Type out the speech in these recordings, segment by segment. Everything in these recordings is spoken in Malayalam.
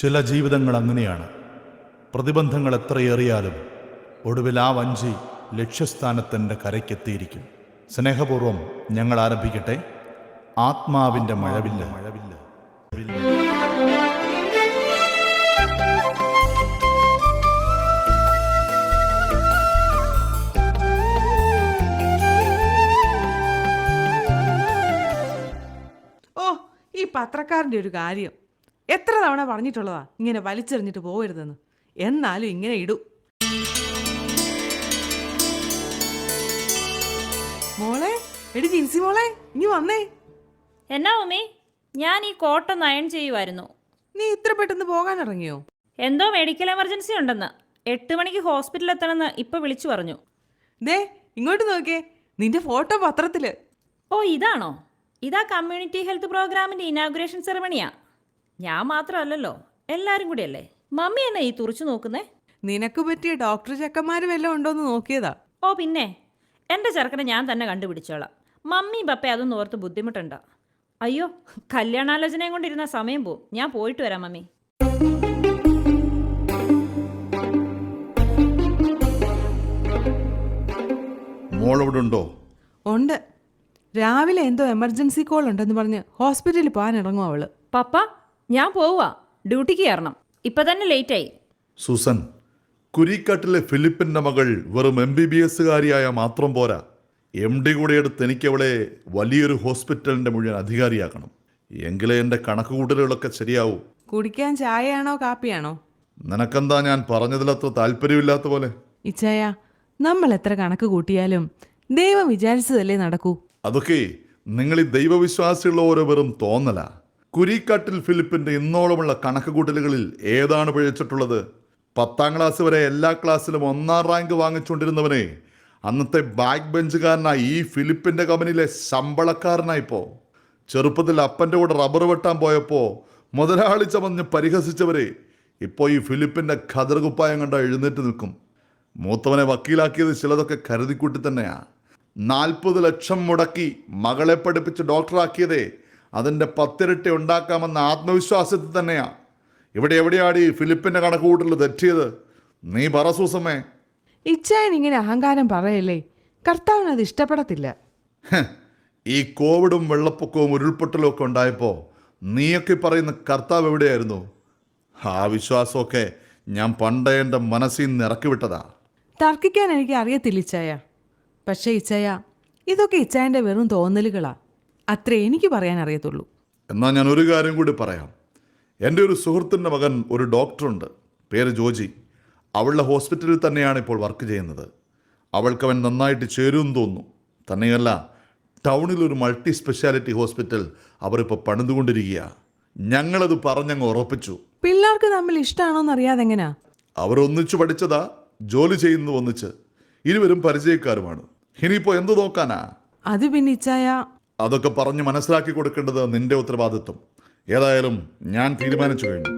ചില ജീവിതങ്ങൾ അങ്ങനെയാണ്. പ്രതിബന്ധങ്ങൾ എത്രയേറിയാലും ഒടുവിൽ ആ വഞ്ചി ലക്ഷ്യസ്ഥാനത്തിന്റെ കരയ്ക്കെത്തിയിരിക്കും. സ്നേഹപൂർവം ഞങ്ങൾ ആരംഭിക്കട്ടെ? ആത്മാവിന്റെ മഴവില്ല. മഴവില്ല ഓ ഈ പത്രക്കാരന്റെ ഒരു കാര്യം. എത്ര തവണ പറഞ്ഞിട്ടുള്ളതാ ഇങ്ങനെ വലിച്ചെറിഞ്ഞിട്ട് പോകരുതെന്ന് എന്നാലും ഇങ്ങനെ ഇടൂ. മോളെ എടി ജിൻസി മോളെ ഇനി വന്നേ. എന്നാ ഉമ്മി ഞാൻ ഈ കോട്ട അയൺ ചെയ്യുമായിരുന്നു നീ ഇത്ര പെട്ടെന്ന് പോകാൻ ഇറങ്ങിയോ? എന്തോ മെഡിക്കൽ എമർജൻസി ഉണ്ടെന്ന്. എട്ട് മണിക്ക് ഹോസ്പിറ്റലിൽ എത്തണമെന്ന് ഇപ്പൊ വിളിച്ചു പറഞ്ഞു. ദേ ഇങ്ങോട്ട് നോക്കിയേ നിന്റെ ഫോട്ടോ പത്രത്തിൽ. ഓ ഇതാണോ? ഇതാ കമ്മ്യൂണിറ്റി ഹെൽത്ത് പ്രോഗ്രാമിന്റെ ഇനാഗുറേഷൻ സെറമണിയാ ഞാൻ മാത്രമല്ലല്ലോ എല്ലാരും കൂടിയല്ലേ? മമ്മി എന്നെ ഈ തുറച്ചു നോക്കുന്നേ? നിനക്ക് പറ്റിയ ഡോക്ടർ ചെക്കന്മാര് വല്ലതും ഉണ്ടോന്ന് നോക്കിയതാ. ഓ പിന്നെ. എന്റെ ചെറുക്കനെ ഞാൻ തന്നെ കണ്ടുപിടിച്ചോളാം. മമ്മി പപ്പ അതൊന്നും ഓർത്ത് ബുദ്ധിമുട്ടുണ്ടോ. അയ്യോ കല്യാണാലോചനയും കൊണ്ടിരുന്ന സമയം പോവും. ഞാൻ പോയിട്ട് വരാം മമ്മി. മോളവിടെ ഉണ്ടോ. ഉണ്ട് രാവിലെ എന്തോ എമർജൻസി കോൾ ഉണ്ടെന്ന് പറഞ്ഞ് ഹോസ്പിറ്റലിൽ പോകാൻ ഇറങ്ങും അവൾ. പപ്പ ഞാൻ പോവുക ഡ്യൂട്ടിക്ക് കയറണം. ഇപ്പൊ തന്നെ ലേറ്റ് ആയി സൂസൻ കുരിക്കാട്ടിലെ ഫിലിപ്പിന്റെ മകൾ വെറും എം ബി ബി എസുകാരിയായ മാത്രം പോരാ. എം ഡി കൂടെ എടുത്ത് എനിക്കവളെ വലിയൊരു ഹോസ്പിറ്റലിന്റെ മുഴുവൻ അധികാരിയാക്കണം. എങ്കിലേ എന്റെ കണക്കുകൂട്ടലുകളൊക്കെ ശരിയാവൂ. കുടിക്കാൻ ചായയാണോ കാപ്പിയാണോ? നിനക്കെന്താ ഞാൻ പറഞ്ഞതിലത്ര താല്പര്യമില്ലാത്ത പോലെ? ഇച്ചായ നമ്മൾ എത്ര കണക്ക് കൂട്ടിയാലും ദൈവം വിചാരിച്ചതല്ലേ നടക്കൂ. അതൊക്കെ നിങ്ങൾ ഈ ദൈവവിശ്വാസിയുള്ള ഓരോ വെറും തോന്നല. കുരിക്കാട്ടിൽ ഫിലിപ്പിന്റെ ഇന്നോളമുള്ള കണക്കുകൂട്ടലുകളിൽ ഏതാണ് പിഴച്ചിട്ടുള്ളത്? പത്താം ക്ലാസ് വരെ എല്ലാ ക്ലാസ്സിലും ഒന്നാം റാങ്ക് വാങ്ങിച്ചുകൊണ്ടിരുന്നവനെ അന്നത്തെ ബാക്ക് ബെഞ്ചുകാരനായി ഈ ഫിലിപ്പിന്റെ കമ്പനിയിലെ ശമ്പളക്കാരനായിപ്പോ. ചെറുപ്പത്തിൽ അപ്പന്റെ കൂടെ റബ്ബർ വെട്ടാൻ പോയപ്പോൾ മുതലാളി ചമഞ്ഞ് പരിഹസിച്ചവരെ ഇപ്പോൾ ഈ ഫിലിപ്പിന്റെ ഖദർകുപ്പായം കണ്ട എഴുന്നേറ്റ് നിൽക്കും. മൂത്തവനെ വക്കീലാക്കിയത് ചിലതൊക്കെ കരുതിക്കൂട്ടി തന്നെയാണ് നാൽപ്പത് ലക്ഷം മുടക്കി മകളെ പഠിപ്പിച്ച് ഡോക്ടറാക്കിയതേ അതിന്റെ പത്തിരട്ടി ഉണ്ടാക്കാമെന്ന ആത്മവിശ്വാസത്തിൽ തന്നെയാണ് ഇവിടെ എവിടെയാണ് ഈ ഫിലിപ്പിന്റെ കണക്കുകൂട്ടൽ തെറ്റിയത്? നീ പറ സൂസമ്മേ ഇച്ചായൻ ഇങ്ങനെ അഹങ്കാരം പറയല്ലേ? കർത്താവിന് അത് ഇഷ്ടപ്പെടത്തില്ല. ഈ കോവിഡും വെള്ളപ്പൊക്കവും ഉരുൾപൊട്ടലും ഒക്കെ ഉണ്ടായപ്പോൾ നീയൊക്കെ പറയുന്ന കർത്താവ് എവിടെയായിരുന്നു? ആ വിശ്വാസമൊക്കെ ഞാൻ പണ്ടേ എന്റെ മനസ്സിൽ നിന്ന് ഇറക്കി വിട്ടതാ. തർക്കിക്കാൻ എനിക്ക് അറിയത്തില്ല ഇച്ചായ. പക്ഷേ ഇച്ചായ ഇതൊക്കെ ഇച്ചായന്റെ വെറും തോന്നലുകളാ. അത്രേ എനിക്ക് പറയാൻ അറിയത്തുള്ളൂ എന്നാൽ ഞാൻ ഒരു കാര്യം കൂടി പറയാം. എന്റെ ഒരു സുഹൃത്തിന്റെ മകൻ ഒരു ഡോക്ടറുണ്ട്. പേര് ജോജി. അവളുടെ ഹോസ്പിറ്റലിൽ തന്നെയാണ് ഇപ്പോൾ വർക്ക് ചെയ്യുന്നത്. അവൾക്ക് അവൻ നന്നായിട്ട് ചേരുമെന്ന് തോന്നുന്നു. തന്നെയല്ല ടൗണിൽ ഒരു മൾട്ടി സ്പെഷ്യാലിറ്റി ഹോസ്പിറ്റൽ അവരിപ്പോൾ പണിതുകൊണ്ടിരിക്കുകയാണ് ഞങ്ങളത് പറഞ്ഞങ്ങ് ഉറപ്പിച്ചു. പിള്ളേർക്ക് തമ്മിൽ ഇഷ്ടമാണോന്ന് അറിയാതെ എങ്ങനെയാ അവരൊന്നിച്ചു പഠിച്ചതാ ജോലി ചെയ്യുന്നു ഒന്നിച്ച്. ഇരുവരും പരിചയക്കാരുമാണ്. ഇനിയിപ്പോ എന്ത് നോക്കാനാ? അത് പിന്നെ ഇച്ചായ അതൊക്കെ പറഞ്ഞ് മനസ്സിലാക്കി കൊടുക്കേണ്ടത് നിന്റെ ഉത്തരവാദിത്വം. ഏതായാലും ഞാൻ തീരുമാനിച്ചു കഴിഞ്ഞു.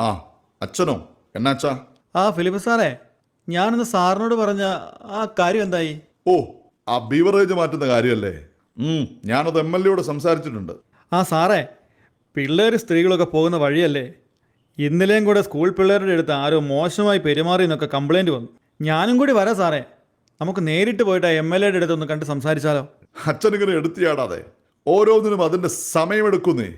ആ അച്ഛനോ? എന്നാച്ചാ ആ ഫിലിപ്പ് സാറേ ഞാനൊന്ന് സാറിനോട് പറഞ്ഞ ആ കാര്യം എന്തായി? ഓ ആ ബീവറേജ് മാറ്റുന്ന കാര്യമല്ലേ? ഞാനത് എം എൽ എയോട് സംസാരിച്ചിട്ടുണ്ട്. ആ സാറേ പിള്ളേർ സ്ത്രീകളൊക്കെ പോകുന്ന വഴിയല്ലേ? ഇന്നലെയും കൂടെ സ്കൂൾ പിള്ളേരുടെ അടുത്ത് ആരോ മോശമായി പെരുമാറി എന്നൊക്കെ കംപ്ലൈന്റ് വന്നു. ഞാനും കൂടി വരാം സാറേ. നമുക്ക് നേരിട്ട് പോയിട്ട് എം എൽ എയുടെ അടുത്ത് ഒന്ന് കണ്ട് സംസാരിച്ചാലോ? അച്ഛനിങ്ങനെ എടുത്തിയാടാതെ. ഓരോന്നിനും അതിന്റെ സമയമെടുക്കുന്നേ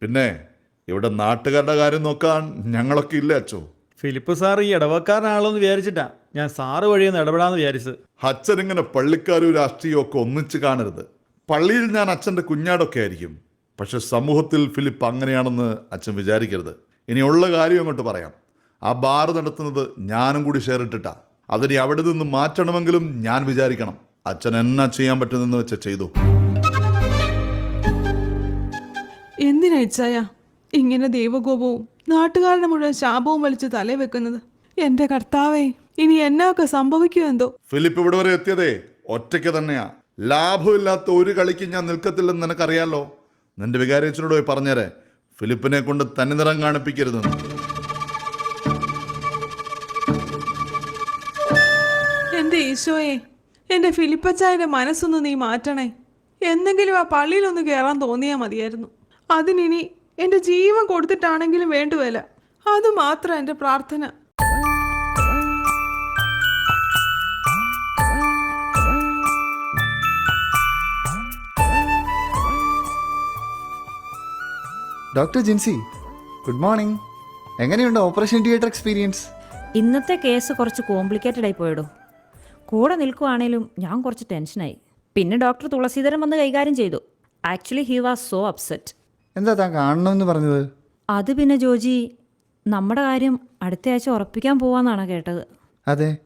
പിന്നെ ഇവിടെ നാട്ടുകാരുടെ കാര്യം നോക്കാൻ ഞങ്ങളൊക്കെ ഇല്ല അച്ചോ? ഫിലിപ്പ് സാർ ഈ ഇടവക്കാരനാണല്ലോ എന്ന് വിചാരിച്ചിട്ടാ ഞാൻ സാറ് വഴിയൊന്ന് ഇടപെടാന്ന് വിചാരിച്ചത്. അച്ഛനിങ്ങനെ പള്ളിക്കാരും രാഷ്ട്രീയവും ഒക്കെ ഒന്നിച്ച് കാണരുത്. പള്ളിയിൽ ഞാൻ അച്ഛന്റെ കുഞ്ഞാടൊക്കെ ആയിരിക്കും. പക്ഷെ സമൂഹത്തിൽ ഫിലിപ്പ് അങ്ങനെയാണെന്ന് അച്ഛൻ വിചാരിക്കരുത്. ഇനിയുള്ള കാര്യം അങ്ങോട്ട് പറയാം. ആ ബാർ നടത്തുന്നത് ഞാനും കൂടി ഷെയർ ഇട്ടിട്ടാ. അതിനെ അവിടെ നിന്ന് മാറ്റണമെങ്കിലും ഞാൻ വിചാരിക്കണം. അച്ഛൻ എന്നാ ചെയ്യാൻ പറ്റുന്നെന്ന് വെച്ച ചെയ്തു. എന്തിനാ ഇച്ചായ? ഇങ്ങനെ ദൈവകോപവും നാട്ടുകാരനെ മുഴുവൻ ശാപവും വലിച്ച് തലേ വെക്കുന്നത്? എന്റെ കർത്താവേ ഇനി എന്നൊക്കെ സംഭവിക്കൂ എന്തോ? ഫിലിപ്പ് ഇവിടെ വരെ എത്തിയതേ ഒറ്റയ്ക്ക് തന്നെയാ. ലാഭമില്ലാത്ത ഒരു കളിക്ക് ഞാൻ നിൽക്കത്തില്ലെന്ന് നിനക്കറിയാലോ? നിന്റെ വികാരച്ചനോട് പോയി പറഞ്ഞേരെ. ഫിലിപ്പിനെ കൊണ്ട് തന്നെ നിറം കാണിപ്പിക്കരുതെന്ന്. ഈശോയെ എന്റെ ഫിലിപ്പച്ചായന്റെ മനസ്സൊന്ന് നീ മാറ്റണേ. എന്തെങ്കിലും ആ പള്ളിയിലൊന്ന് കയറാൻ തോന്നിയാൽ മതിയായിരുന്നു. അതിനി എന്റെ ജീവൻ കൊടുത്തിട്ടാണെങ്കിലും വേണ്ടുവല്ല അത് മാത്രം എന്റെ പ്രാർത്ഥന. Doctor Jincy good morning. എങ്ങനെയുണ്ട് ഓപ്പറേഷൻ തിയേറ്റർ എക്സ്പീരിയൻസ്? ഇന്നത്തെ കേസ് കുറച്ച് കോംപ്ലിക്കേറ്റഡ് ആയി പോയടോ. കൂടെ നിൽക്കുവാണേലും ഞാൻ കുറച്ച് ടെൻഷനായി. പിന്നെ ഡോക്ടർ തുളസീധരൻ വന്ന് കൈകാര്യം ചെയ്തു. Actually he was so upset. എന്താ താൻ കാണണമെന്ന് പറഞ്ഞത്? അത് പിന്നെ ജോജി നമ്മുടെ കാര്യം അടുത്ത ആഴ്ച ഉറപ്പിക്കാൻ പോവാന്നാണ് കേട്ടത്. അതെ.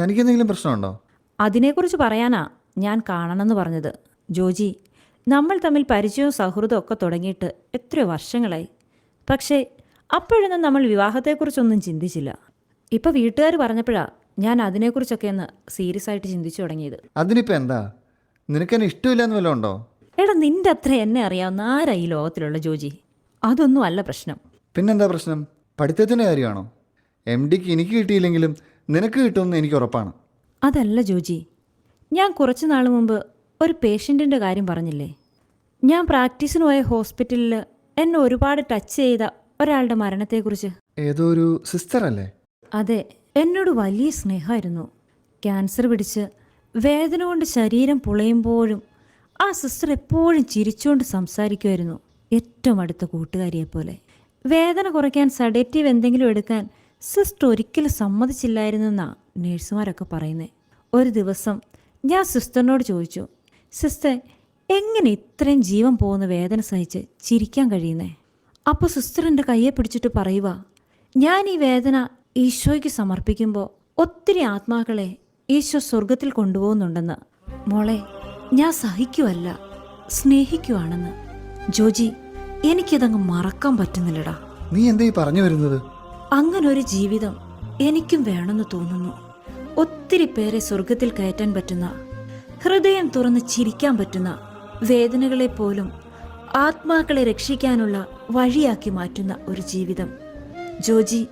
തനിക്കെന്തെങ്കിലും പ്രശ്നമുണ്ടോ? അതിനെക്കുറിച്ച് പറയാനാ ഞാൻ കാണണമെന്ന് പറഞ്ഞത്. ജോജി നമ്മൾ തമ്മിൽ പരിചയവും സൗഹൃദവും ഒക്കെ തുടങ്ങിയിട്ട് എത്രയോ വർഷങ്ങളായി. പക്ഷേ അപ്പോഴൊന്നും നമ്മൾ വിവാഹത്തെക്കുറിച്ചൊന്നും ചിന്തിച്ചില്ല. ഇപ്പോൾ വീട്ടുകാർ പറഞ്ഞപ്പോഴാണ് ഞാൻ അതിനെക്കുറിച്ചൊക്കെ ഒന്ന് സീരിയസ് ആയിട്ട് ചിന്തിച്ചു തുടങ്ങിയത്. അതിനിപ്പോ എന്താ? നിനക്കെന്നെ ഇഷ്ടമില്ലാന്ന് വല്ലതും ഉണ്ടോ? എടാ നിന്റെ അത്ര എന്നെ അറിയാവുന്ന ആരാ ഈ ലോകത്തിലുള്ള ജോജി? അതൊന്നും അല്ല പ്രശ്നം. പിന്നെന്താ പ്രശ്നം? പഠിത്തത്തിന്റെ കാര്യമാണോ? എം ഡിക്ക് എനിക്ക് കിട്ടിയില്ലെങ്കിലും നിനക്ക് കിട്ടുമെന്ന് എനിക്ക് ഉറപ്പാണ്. അതല്ല ജോജി ഞാൻ കുറച്ച് നാൾ മുമ്പ് ഒരു പേഷ്യന്റിന്റെ കാര്യം പറഞ്ഞില്ലേ? ഞാൻ പ്രാക്ടീസിന് പോയ ഹോസ്പിറ്റലിൽ എന്നെ ഒരുപാട് ടച്ച് ചെയ്ത ഒരാളുടെ മരണത്തെക്കുറിച്ച്. ഏതോ ഒരു സിസ്റ്റർ അല്ലേ അതെ. എന്നോട് വലിയ സ്നേഹമായിരുന്നു. ക്യാൻസർ പിടിച്ച് വേദന കൊണ്ട് ശരീരം പുളയുമ്പോഴും ആ സിസ്റ്റർ എപ്പോഴും ചിരിച്ചുകൊണ്ട് സംസാരിക്കുമായിരുന്നു. ഏറ്റവും അടുത്ത കൂട്ടുകാരിയെപ്പോലെ വേദന കുറയ്ക്കാൻ സഡേറ്റീവ് എന്തെങ്കിലും എടുക്കാൻ സിസ്റ്റർ ഒരിക്കലും സമ്മതിച്ചില്ലായിരുന്നെന്നാണ് നേഴ്സുമാരൊക്കെ പറയുന്നത് ഒരു ദിവസം ഞാൻ സിസ്റ്ററിനോട് ചോദിച്ചു സിസ്റ്റർ എങ്ങനെ ഇത്രയും ജീവൻ പോകുന്ന വേദന സഹിച്ച് ചിരിക്കാൻ കഴിയുന്നേ? അപ്പോൾ സിസ്റ്റർ എന്റെ കയ്യെ പിടിച്ചിട്ട് പറയുക ഞാൻ ഈ വേദന ഈശോയ്ക്ക് സമർപ്പിക്കുമ്പോൾ ഒത്തിരി ആത്മാക്കളെ ഈശോ സ്വർഗത്തിൽ കൊണ്ടുപോകുന്നുണ്ടെന്ന്. മോളെ ഞാൻ സഹിക്കുവല്ല സ്നേഹിക്കുവാണെന്ന്. ജോജി എനിക്കിതങ്ങ് മറക്കാൻ പറ്റുന്നില്ലടാ. നീ എന്തേ പറഞ്ഞു വരുന്നത്? അങ്ങനൊരു ജീവിതം എനിക്കും വേണമെന്ന് തോന്നുന്നു. ഒത്തിരി പേരെ സ്വർഗത്തിൽ കയറ്റാൻ പറ്റുന്ന ഹൃദയം തുറന്ന് ചിരിക്കാൻ പറ്റുന്ന വേദനകളെ പോലും ആത്മാക്കളെ രക്ഷിക്കാനുള്ള വഴിയാക്കി മാറ്റുന്ന ഒരു ജീവിതം. ജോജി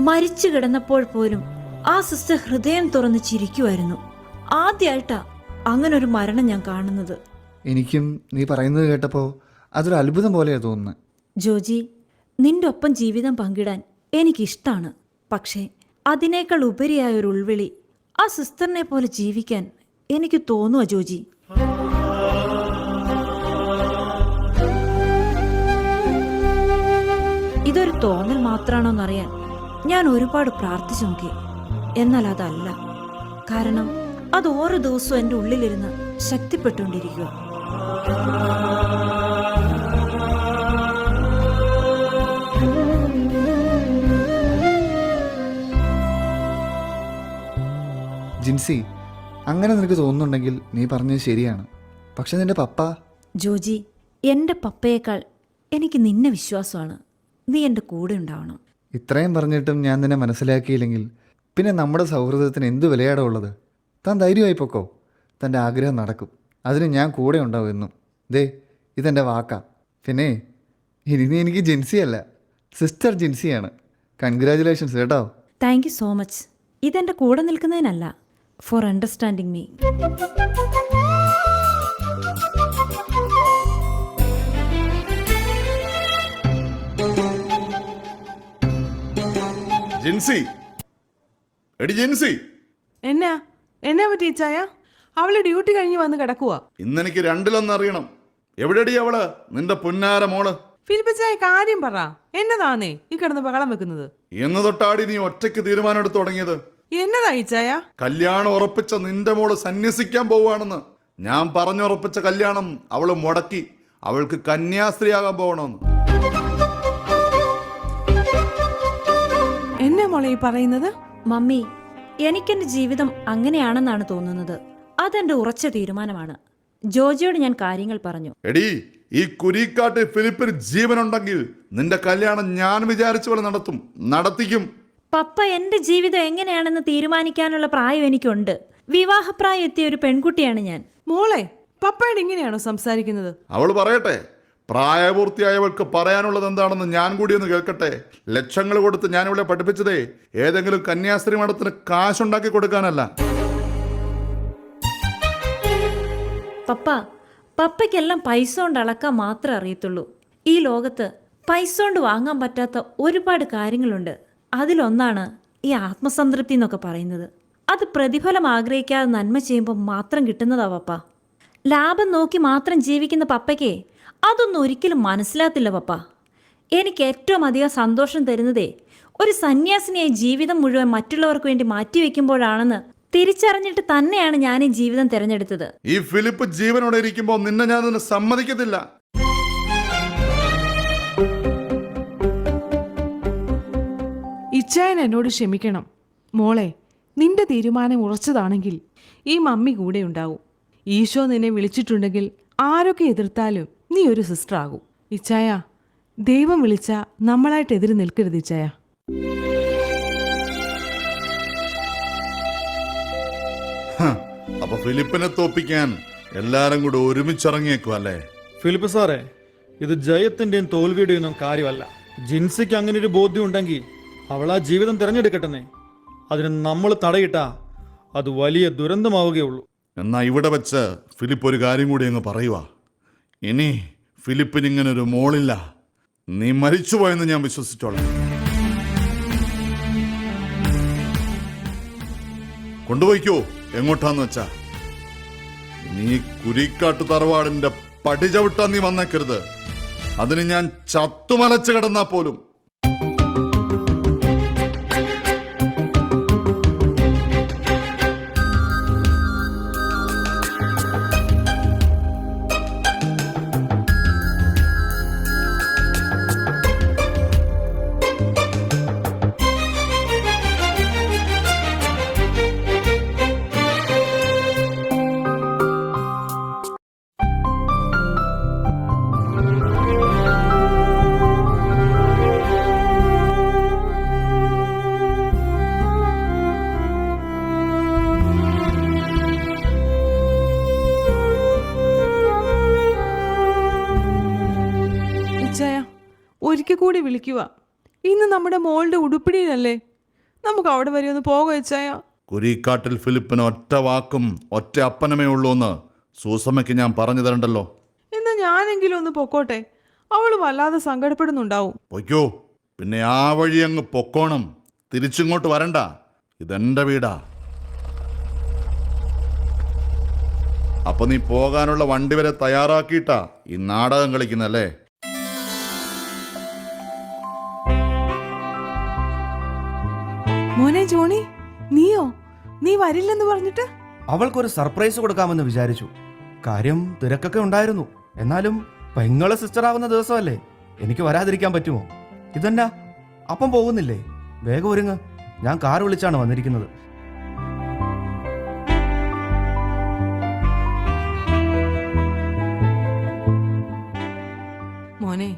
മരിച്ചു കിടന്നപ്പോൾ പോലും ആ സിസ്റ്റർ ഹൃദയം തുറന്ന് ചിരിക്കുമായിരുന്നു ആദ്യമായിട്ടാ ഒരു മരണം ഞാൻ കാണുന്നത്. എനിക്കും നീ പറയുന്നത് കേട്ടപ്പോ അതൊരു അത്ഭുതം പോലെയാ തോന്നുന്നത് ജോജി നിന്റെ ഒപ്പം ജീവിതം പങ്കിടാൻ എനിക്കിഷ്ടാണ്. പക്ഷേ അതിനേക്കാൾ ഉപരിയായ ഒരു ഉൾവിളി ആ സിസ്റ്ററിനെ പോലെ ജീവിക്കാൻ എനിക്ക് തോന്നുക ജോജി. ഇതൊരു തോന്നൽ മാത്രമാണോന്നറിയാൻ ഞാൻ ഒരുപാട് പ്രാർത്ഥിച്ചു നോക്കി എന്നാൽ അതല്ല. കാരണം അത് ഓരോ ദിവസവും എന്റെ ഉള്ളിലിരുന്ന് ശക്തിപ്പെട്ടുകൊണ്ടിരിക്കുക. ജിൻസി അങ്ങനെ നിനക്ക് തോന്നുന്നുണ്ടെങ്കിൽ നീ പറഞ്ഞത് ശരിയാണ്. പക്ഷെ നിന്റെ പപ്പ? ജോജി എന്റെ പപ്പയേക്കാൾ എനിക്ക് നിന്നെ വിശ്വാസമാണ്. നീ എന്റെ കൂടെ ഉണ്ടാവണം. ഇത്രയും പറഞ്ഞിട്ടും ഞാൻ നിന്നെ മനസ്സിലാക്കിയില്ലെങ്കിൽ പിന്നെ നമ്മുടെ സൗഹൃദത്തിന് എന്ത് വിലയാടോ ഉള്ളത്? താൻ ധൈര്യമായി പൊക്കോ? തന്റെ ആഗ്രഹം നടക്കും. അതിന് ഞാൻ കൂടെ ഉണ്ടാവും എന്നും. ദേ ഇതെന്റെ വാക്കാ. പിന്നെ ഇനി നീ എനിക്ക് ജിൻസിയല്ല സിസ്റ്റർ ജിൻസിയാണ്. കൺഗ്രാചുലേഷൻസ് കേട്ടോ. Thank you so much. ഇതെന്റെ കൂടെ നിൽക്കുന്നതിനല്ല. For understanding me. ജിൻസി. എടി ജിൻസി. എന്നാ? എന്നാ പറ്റി ചായ അവൾ ഡ്യൂട്ടി കഴിഞ്ഞ് വന്ന് കിടക്കുക ഇന്നെനിക്ക് രണ്ടിലൊന്ന് അറിയണം. എവിടെടി അവൾ? നിന്റെ പുന്നാര മോൾ. ഫിലിപ്പിച്ചായ കാര്യം പറ. എന്നതാന്നേ ഈ കിടന്ന് ബഹളം വെക്കുന്നത്? എന്ന് തൊട്ടാടി നീ ഒറ്റയ്ക്ക് തീരുമാനം എടുത്തു തുടങ്ങിയത്? എന്നതാ ഈ ചായ കല്യാണം ഉറപ്പിച്ച നിന്റെ മോൾ സന്യസിക്കാൻ പോവുകയാണെന്ന്. ഞാൻ പറഞ്ഞുറപ്പിച്ച കല്യാണം അവൾ മുടക്കി. അവൾക്ക് കന്യാസ്ത്രീയാകാൻ പോകണമെന്ന്. എന്നാ മോളെ ഈ പറയുന്നത്? മമ്മി എനിക്കെന്റെ ജീവിതം അങ്ങനെയാണെന്നാണ് തോന്നുന്നത്. അതെന്റെ ഉറച്ച തീരുമാനമാണ്. ജോജിയോട് ഞാൻ കാര്യങ്ങൾ പറഞ്ഞു. എടി ഈ കുരിക്കാട്ട് ഫിലിപ്പിന് ജീവനുണ്ടെങ്കിൽ നിന്റെ കല്യാണം ഞാൻ വിചാരിച്ച പോലെ നടത്തും നടത്തിക്കും. പപ്പ എന്റെ ജീവിതം എങ്ങനെയാണെന്ന് തീരുമാനിക്കാനുള്ള പ്രായം എനിക്കുണ്ട്. വിവാഹപ്രായം എത്തിയ ഒരു പെൺകുട്ടിയാണ് ഞാൻ. മോളെ പപ്പയുടെ ഇങ്ങനെയാണോ സംസാരിക്കുന്നത്? അവൾ പറയട്ടെ. പ്രായപൂർത്തിയായവൾക്ക് പറയാനുള്ളത് എന്താണെന്ന് ഞാൻ കൂടി ഒന്ന് കേൾക്കട്ടെ? ലക്ഷങ്ങൾ കൊടുത്ത് ഞാൻ ഇവിടെ പഠിപ്പിച്ചതേ ഏതെങ്കിലും കന്യാസ്ത്രീ മഠത്തിന് കാശുണ്ടാക്കി കൊടുക്കാനല്ല. പപ്പ പപ്പയ്ക്കെല്ലാം പൈസ കൊണ്ട് അളക്കാൻ മാത്രമേ അറിയത്തുള്ളൂ. ഈ ലോകത്ത് പൈസ കൊണ്ട് വാങ്ങാൻ പറ്റാത്ത ഒരുപാട് കാര്യങ്ങളുണ്ട്. അതിലൊന്നാണ് ഈ ആത്മസംതൃപ്തി എന്നൊക്കെ പറയുന്നത്. അത് പ്രതിഫലം ആഗ്രഹിക്കാതെ നന്മ ചെയ്യുമ്പോൾ മാത്രം കിട്ടുന്നതാ പപ്പ. ലാഭം നോക്കി മാത്രം ജീവിക്കുന്ന പപ്പയ്ക്ക് അതൊന്നും ഒരിക്കലും മനസ്സിലാത്തില്ല പപ്പ. എനിക്ക് ഏറ്റവും അധികം സന്തോഷം തരുന്നതേ ഒരു സന്യാസിനിയായി ജീവിതം മുഴുവൻ മറ്റുള്ളവർക്ക് വേണ്ടി മാറ്റിവെക്കുമ്പോഴാണെന്ന് തിരിച്ചറിഞ്ഞിട്ട് തന്നെയാണ് ഞാൻ ഈ ജീവിതം തിരഞ്ഞെടുത്തത്. ഈ ഫിലിപ്പ് ജീവനോടെ ഇരിക്കുമ്പോൾ നിന്നെ ഞാൻ അതിന് സമ്മതിക്കത്തില്ല. ഇച്ചായൻ എന്നോട് ക്ഷമിക്കണം. മോളെ നിന്റെ തീരുമാനം ഉറച്ചതാണെങ്കിൽ ഈ മമ്മി കൂടെ ഉണ്ടാവും ഈശോ നിന്നെ വിളിച്ചിട്ടുണ്ടെങ്കിൽ ആരൊക്കെ എതിർത്താലും നീ ഒരു സിസ്റ്റർ ആകും ഇച്ചായ ദൈവം വിളിച്ച നമ്മളായിട്ട് എതിര് നിൽക്കരുത് ഇച്ചായ. ഹ, അപ്പൊ ഫിലിപ്പിനെ തോപ്പിക്കാൻ എല്ലാരും കൂടെ ഒരുമിച്ചിറങ്ങിയേക്കും അല്ലേ? ഫിലിപ്പ് സാറേ ഇത് ജയത്തിന്റെയും തോൽവിയുടെയും ഒന്നും കാര്യമല്ല. ജിൻസിക്ക് അങ്ങനെ ഒരു ബോധ്യം ഉണ്ടെങ്കിൽ അവൾ ആ ജീവിതം തിരഞ്ഞെടുക്കട്ടെന്നേ. അതിന് നമ്മൾ തടയിട്ടാ അത് വലിയ ദുരന്തമാവുകയുള്ളൂ. എന്നാ ഇവിടെ വെച്ച് ഫിലിപ്പ് ഒരു കാര്യം കൂടി അങ്ങ് പറയുക ഇനി ഫിലിപ്പിന് ഇങ്ങനെ ഒരു മോളില്ല. നീ മരിച്ചുപോയെന്ന് ഞാൻ വിശ്വസിച്ചോളാം. കൊണ്ടുപോയിക്കോ എങ്ങോട്ടാന്ന് വെച്ചാ. നീ കുരിക്കാട്ട് തറവാടിന്റെ പടിചവിട്ടാ നീ വന്നേക്കരുത്. അതിന് ഞാൻ ചത്തുമലച്ച് കിടന്നാ പോലും. ഇച്ചായ ഒരിക്കൽ കൂടി വിളിക്കുക. ഇന്ന് നമ്മുടെ മോളുടെ ഉടുപ്പിടിയിലല്ലേ? നമുക്ക് അവിടെ വരെ ഒന്ന് പോകുക ഇച്ചായ കുരിക്കാട്ടിൽ ഫിലിപ്പിന് ഒറ്റ വാക്കും ഒറ്റ അപ്പനമേ ഉള്ളൂ എന്ന് സൂസമ്മയ്ക്ക് ഞാൻ പറഞ്ഞു തരണ്ടല്ലോ. എന്നാ ഞാനെങ്കിലും ഒന്ന് പൊക്കോട്ടെ. അവൾ വല്ലാതെ സങ്കടപ്പെടുന്നുണ്ടാവും. പൊയ്ക്കോ. പിന്നെ ആ വഴി അങ്ങ് പൊക്കോണം. തിരിച്ചിങ്ങോട്ട് വരണ്ട. ഇതെന്റെ വീടാ. അപ്പൊ നീ പോകാനുള്ള വണ്ടി വരെ തയ്യാറാക്കിയിട്ടാ ഈ നാടകം കളിക്കുന്നല്ലേ വരില്ലെന്ന് പറഞ്ഞിട്ട്? അവൾക്കൊരു സർപ്രൈസ് കൊടുക്കാമെന്ന് വിചാരിച്ചു. കാര്യം തിരക്കൊക്കെ ഉണ്ടായിരുന്നു. എന്നാലും പെങ്ങളെ സിസ്റ്റർ ആവുന്ന ദിവസമല്ലേ? എനിക്ക് വരാതിരിക്കാൻ പറ്റുമോ? ഇതെന്നാ? അപ്പം പോകുന്നില്ലേ? വേഗം ഒരുങ്ങ്. ഞാൻ കാർ വിളിച്ചാണ് വന്നിരിക്കുന്നത്. മോനെ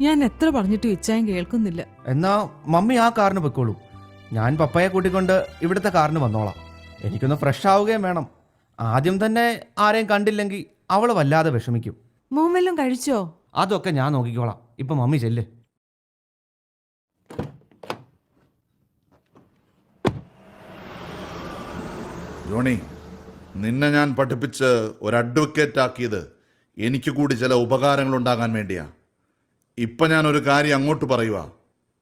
ഞാൻ എത്ര പറഞ്ഞിട്ട് ഇച്ചായൻ കേൾക്കുന്നില്ല. എന്നാ മമ്മി ആ കാറിന് പൊയ്ക്കോളൂ. ഞാൻ പപ്പയെ കൂട്ടിക്കൊണ്ട് ഇവിടുത്തെ കാറിന് വന്നോളാം. എനിക്കൊന്ന് ഫ്രഷ് ആവുകയും വേണം. ആദ്യം തന്നെ ആരെയും കണ്ടില്ലെങ്കിൽ അവൾ വല്ലാതെ വിഷമിക്കും. മൂമെല്ലാം കഴിച്ചോ? അതൊക്കെ ഞാൻ നോക്കിക്കോളാം. ഇപ്പൊ മമ്മി ചെല്ല്. ജോണി നിന്നെ ഞാൻ പഠിപ്പിച്ച് ഒരു അഡ്വക്കേറ്റ് ആക്കിയത് എനിക്ക് കൂടി ചില ഉപകാരങ്ങൾ ഉണ്ടാകാൻ വേണ്ടിയാ. ഇപ്പൊ ഞാൻ ഒരു കാര്യം അങ്ങോട്ട് പറയുക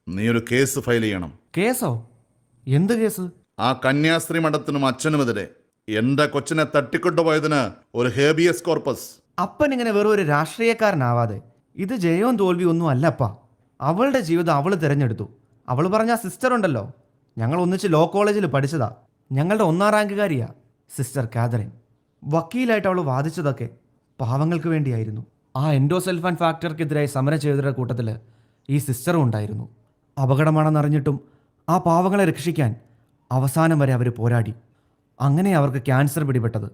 നീ ഒരു കേസ് ഫയൽ ചെയ്യണം. കേസോ എന്ത് കേസ് ആ കന്യാസ്ത്രീ മഠത്തിനും അച്ഛനുമെതിരെ. എന്റെ കൊച്ചിനെ തട്ടിക്കൊണ്ടുപോയതിന് ഒരു ഹേബിയസ് കോർപ്പസ്. അപ്പൻ ഇങ്ങനെ വെറും ഒരു രാഷ്ട്രീയക്കാരനാവാതെ ഇത് ജയവും തോൽവി ഒന്നും അല്ലപ്പ. അവളുടെ ജീവിതം അവൾ തിരഞ്ഞെടുത്തു. അവൾ പറഞ്ഞ സിസ്റ്റർ ഉണ്ടല്ലോ ഞങ്ങൾ ഒന്നിച്ച് ലോ കോളേജിൽ പഠിച്ചതാ. ഞങ്ങളുടെ ഒന്നാം റാങ്കുകാരിയാ സിസ്റ്റർ കാതറിൻ. വക്കീലായിട്ട് അവൾ വാദിച്ചതൊക്കെ പാവങ്ങൾക്ക് വേണ്ടിയായിരുന്നു. ആ എൻഡോസെൽഫാൻ ഫാക്ടർക്കെതിരായി സമരം ചെയ്തവരുടെ കൂട്ടത്തിൽ ഈ സിസ്റ്ററും ഉണ്ടായിരുന്നു. അപകടമാണെന്നറിഞ്ഞിട്ടും ആ പാവങ്ങളെ രക്ഷിക്കാൻ അവസാനം വരെ അവർ പോരാടി. അങ്ങനെ അവർക്ക് ക്യാൻസർ പിടിപെട്ടത്.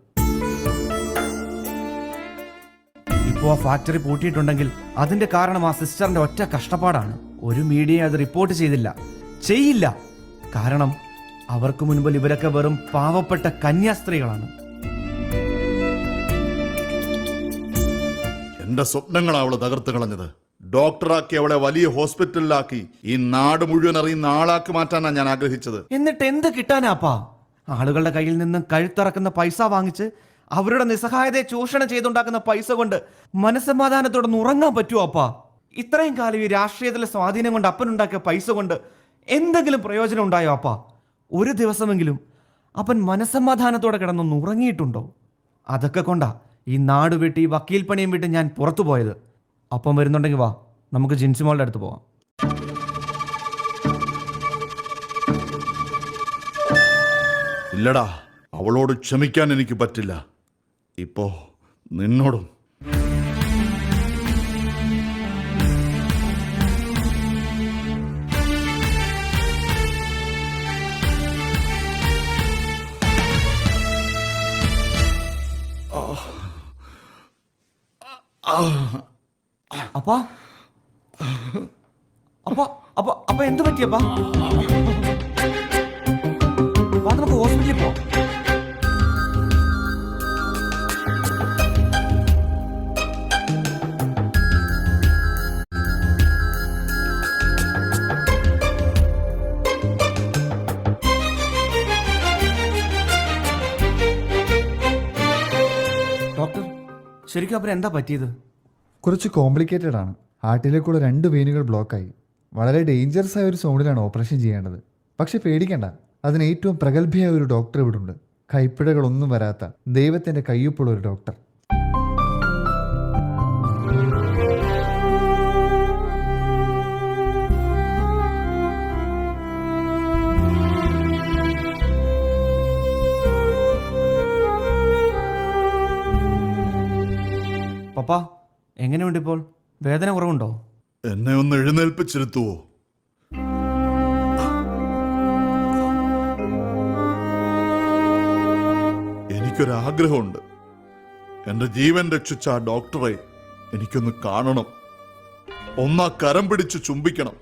ഇപ്പോൾ ആ ഫാക്ടറി പൂട്ടിയിട്ടുണ്ടെങ്കിൽ അതിന്റെ കാരണം ആ സിസ്റ്ററിന്റെ ഒറ്റ കഷ്ടപ്പാടാണ്. ഒരു മീഡിയ അത് റിപ്പോർട്ട് ചെയ്തില്ല. ചെയ്യില്ല. കാരണം അവർക്ക് മുൻപിൽ ഇവരൊക്കെ വെറും പാവപ്പെട്ട കന്യാസ്ത്രീകളാണ്. എന്റെ സ്വപ്നങ്ങളാണ് അവൾ തകർത്ത് കളഞ്ഞത്. ഡോക്ടറാക്കി അവളെ വലിയ ഹോസ്പിറ്റലിലാക്കി ഈ നാട് മുഴുവൻ അറിയുന്ന ആളാക്കി മാറ്റാനാണ് ഞാൻ ആഗ്രഹിച്ചത്. എന്നിട്ട് എന്ത് കിട്ടാനാപ്പാ ആളുകളുടെ കയ്യിൽ നിന്ന് കഴുത്തിറക്കുന്ന പൈസ വാങ്ങിച്ച് അവരുടെ നിസ്സഹായതയെ ചൂഷണം ചെയ്തുണ്ടാക്കുന്ന പൈസ കൊണ്ട് മനസ്സമാധാനത്തോടെ ഉറങ്ങാൻ പറ്റുമോ അപ്പാ? ഇത്രയും കാലം ഈ രാഷ്ട്രീയത്തിലെ സ്വാധീനം കൊണ്ട് അപ്പനുണ്ടാക്കിയ പൈസ കൊണ്ട് എന്തെങ്കിലും പ്രയോജനം ഉണ്ടായോ അപ്പാ? ഒരു ദിവസമെങ്കിലും അപ്പൻ മനസ്സമാധാനത്തോടെ കിടന്നൊന്ന് ഉറങ്ങിയിട്ടുണ്ടോ? അതൊക്കെ കൊണ്ടാ ഈ നാട് വിട്ട് വക്കീൽ പണിയും വിട്ട് ഞാൻ പുറത്തു പോയത് അപ്പം വരുന്നുണ്ടെങ്കിൽ വാ നമുക്ക് ജിൻസി മോളുടെ അടുത്ത് പോവാം. ഇല്ലടാ അവളോട് ക്ഷമിക്കാൻ എനിക്ക് പറ്റില്ല. ഇപ്പോ നിന്നോടും. അപ്പാ? അപ്പ അപ്പ അപ്പ എന്ത് പറ്റിയപ്പാ വാ നമുക്ക് ഹോസ്പിറ്റലിൽ പോ ഡോക്ടർ ശരിക്കും അവരെന്താ പറ്റിയത്? കുറച്ച് കോംപ്ലിക്കേറ്റഡ് ആണ്. ഹാർട്ടിലേക്കുള്ള രണ്ട് വെയിനുകൾ ബ്ലോക്കായി വളരെ ഡേഞ്ചറസ് ആയ ഒരു സോണിലാണ് ഓപ്പറേഷൻ ചെയ്യേണ്ടത്. പക്ഷെ പേടിക്കണ്ട. അതിന് ഏറ്റവും പ്രഗത്ഭയായ ഒരു ഡോക്ടർ ഇവിടെ ഉണ്ട് കൈപ്പിഴകളൊന്നും വരാത്ത ദൈവത്തിന്റെ കയ്യൊപ്പുള്ള ഒരു ഡോക്ടർ പപ്പ എങ്ങനെയുണ്ട് ഇപ്പോൾ? വേദന കുറവുണ്ടോ? എന്നെ ഒന്ന് എഴുന്നേൽപ്പിച്ചിരുത്തുവോ? എനിക്കൊരാഗ്രഹമുണ്ട്. എന്റെ ജീവൻ രക്ഷിച്ച ആ ഡോക്ടറെ എനിക്കൊന്ന് കാണണം. ഒന്നാ കരം പിടിച്ച് ചുംബിക്കണം.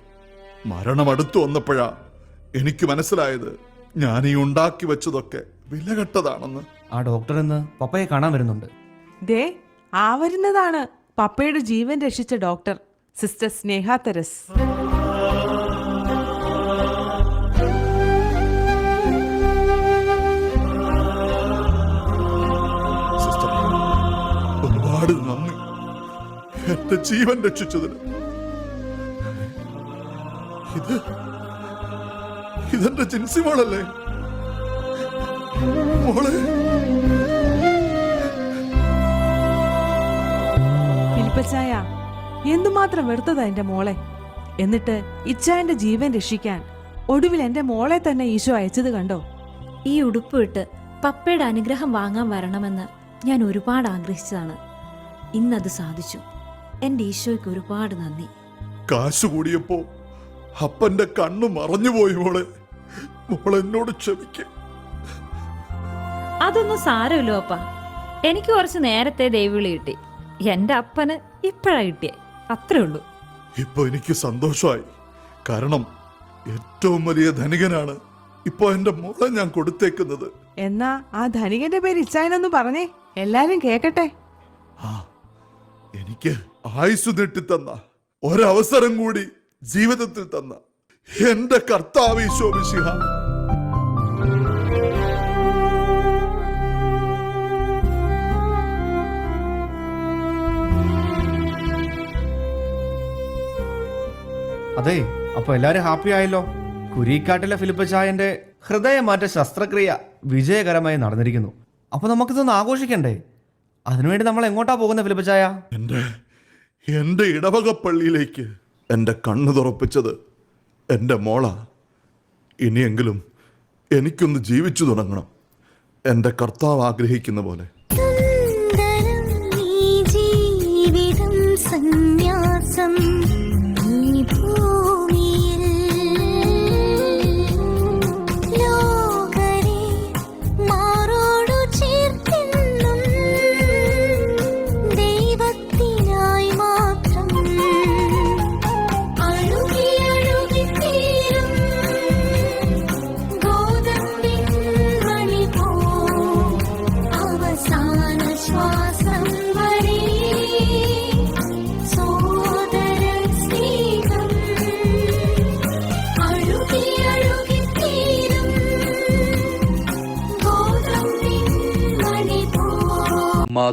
മരണം അടുത്തു വന്നപ്പോഴാ എനിക്ക് മനസ്സിലായത് ഞാൻ ഈ ഉണ്ടാക്കി വെച്ചതൊക്കെ വിലകെട്ടതാണെന്ന്. ആ ഡോക്ടർ ഇന്ന് പപ്പയെ കാണാൻ വരുന്നുണ്ട്. ദേ ആ വരുന്നതാണ്. പപ്പയുടെ ജീവൻ രക്ഷിച്ച ഡോക്ടർ സിസ്റ്റർ സ്നേഹ തെരസ്. ഒരുപാട് നന്ദി. എന്റെ ജീവൻ രക്ഷിച്ചതിന്. ഇത് ഇതെന്റെ ജിൻസി മോളല്ലേ? മോളെ ഫിലിപ്പച്ചായ എന്തുമാത്രം വെറുത്തതാ എന്റെ മോളെ? എന്നിട്ട് ഇച്ചായന്റെ ജീവൻ രക്ഷിക്കാൻ ഒടുവിൽ എന്റെ മോളെ തന്നെ ഈശോ അയച്ചത് കണ്ടോ? ഈ ഉടുപ്പ് ഇട്ട് പപ്പയുടെ അനുഗ്രഹം വാങ്ങാൻ വരണമെന്ന് ഞാൻ ഒരുപാട് ആഗ്രഹിച്ചതാണ്. ഇന്നത് സാധിച്ചു. എന്റെ ഈശോയ്ക്ക് ഒരുപാട് നന്ദി. കാശ് കൂടിയപ്പോ അപ്പന്റെ കണ്ണു മറഞ്ഞുപോയി മോളെ. മോളെന്നോട് ക്ഷമിക്കും ക്ഷമിക്ക. അതൊന്നും സാരമില്ലോ അപ്പ. എനിക്ക് കുറച്ച് നേരത്തെ ദൈവവിളി കിട്ടി. എന്റെ അപ്പന് ഇപ്പോഴാ കിട്ടിയേ. അത്രേ ഉള്ളൂ. ഇപ്പൊ എനിക്ക് സന്തോഷമായി കാരണം ഏറ്റവും വലിയ ധനികനാണ് ഇപ്പൊ എന്റെ മോളെ ഞാൻ കൊടുത്തേക്കുന്നത്. എന്നാ ആ ധനികന്റെ പേര് ഇച്ചായനൊന്ന് പറഞ്ഞേ. എല്ലാരും കേക്കട്ടെ. ആ എനിക്ക് ആയുസ് നീട്ടിത്തന്ന ഒരവസരം കൂടി ജീവിതത്തിൽ തന്ന എന്റെ കർത്താവ് ഈശോ മിശിഹ. അതെ അപ്പൊ എല്ലാരും ഹാപ്പി ആയല്ലോ. കുരിക്കാട്ടിലെ ഫിലിപ്പച്ചായന്റെ ഹൃദയമാറ്റ ശസ്ത്രക്രിയ വിജയകരമായി നടന്നിരിക്കുന്നു. അപ്പൊ നമുക്കിതൊന്ന് ആഘോഷിക്കണ്ടേ? അതിനുവേണ്ടി നമ്മൾ എങ്ങോട്ടാ പോകുന്നത് ഫിലിപ്പച്ചായ എന്റെ എന്റെ ഇടവക പള്ളിയിലേക്ക് എന്റെ കണ്ണു തുറപ്പിച്ചത് എന്റെ മോള. ഇനിയെങ്കിലും എനിക്കൊന്ന് ജീവിച്ചു തുടങ്ങണം. എന്റെ കർത്താവ് ആഗ്രഹിക്കുന്ന പോലെ.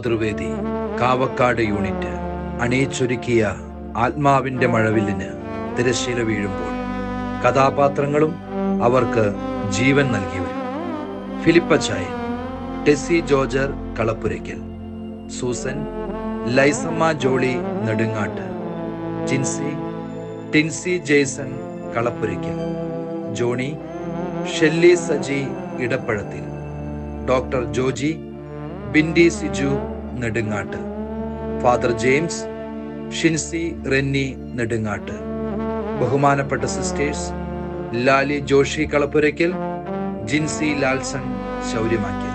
മാതൃവേദി കാവക്കാട് യൂണിറ്റ് അണിയിച്ചൊരുക്കിയ ആത്മാവിന്റെ മഴവില്ലിന് തിരശ്ശീല വീഴുമ്പോൾ കഥാപാത്രങ്ങളും അവർക്ക് ജീവൻ നൽകിയവരും ഫിലിപ്പച്ചായൻ ടെസി ജോർജർ Kalappurakkal Susan Laisamma Jolly Nedungatt Jincy Tincy Jaison Kalappurakkal Johnny Shelly Saji Edappazhathil doctor Joji Bindy Siju Nedungatt. Father James Shincy Renny Nedungatt. ബഹുമാനപ്പെട്ട സിസ്റ്റേഴ്സ് ലാലി ജോഷി കളപ്പുരയ്ക്കൽ ജിൻസി ലാൽസൺ ശൗര്യമാക്കിൽ